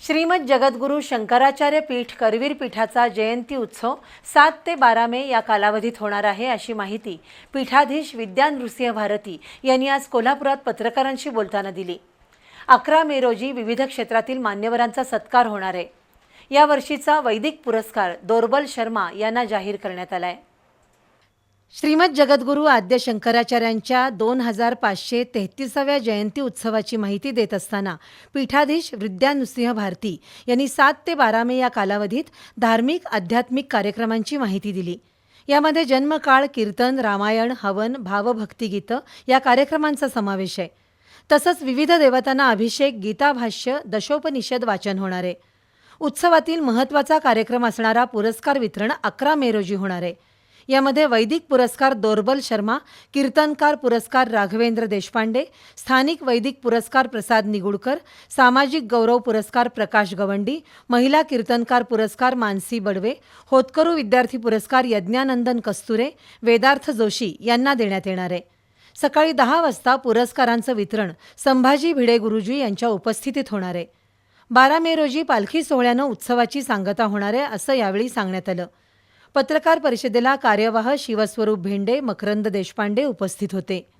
श्रीमद जगद्गुरू शंकराचार्य पीठ करवीर पीठाचा जयंती उत्सव सात ते बारा मे या कालावधीत होणार आहे अशी माहिती पीठाधीश विद्या नृसिंह भारती यांनी आज कोल्हापुरात पत्रकारांशी बोलताना दिली. अकरा मे रोजी विविध क्षेत्रातील मान्यवरांचा सत्कार होणार आहे. या वर्षीचा वैदिक पुरस्कार दोर्बल शर्मा यांना जाहीर करण्यात आला आहे श्रीमद जगद्गुरू आद्य शंकराचार्यांच्या दोन हजार पाचशे तेहतीसाव्या जयंती उत्सवाची माहिती देत असताना पीठाधीश विद्यानुसिंह भारती यांनी सात ते बारा मे या कालावधीत धार्मिक आध्यात्मिक कार्यक्रमांची माहिती दिली. यामध्ये जन्मकाळ कीर्तन रामायण हवन भावभक्तिगीतं या कार्यक्रमांचा समावेश आहे. तसंच विविध देवतांना अभिषेक गीताभाष्य दशोपनिषद वाचन होणार आहे. उत्सवातील महत्त्वाचा कार्यक्रम असणारा पुरस्कार वितरण अकरा मे रोजी होणार आहे. यामध्ये वैदिक पुरस्कार दोर्बल शर्मा कीर्तनकार पुरस्कार राघवेंद्र देशपांडे स्थानिक वैदिक पुरस्कार प्रसाद निगुडकर सामाजिक गौरव पुरस्कार प्रकाश गवंडी महिला कीर्तनकार पुरस्कार मानसी बडवे होतकरू विद्यार्थी पुरस्कार यज्ञानंदन कस्तुरे वेदार्थ जोशी यांना देण्यात येणार आहे. सकाळी दहा वाजता पुरस्कारांचं वितरण संभाजी भिडे गुरुजी यांच्या उपस्थितीत होणार आहे. बारा मे रोजी पालखी सोहळ्यानं उत्सवाची सांगता होणार आहे असं यावेळी सांगण्यात आलं. पत्रकार परिषदेला कार्यवाह शिवस्वरूप भेंडे मकरंद देशपांडे उपस्थित होते.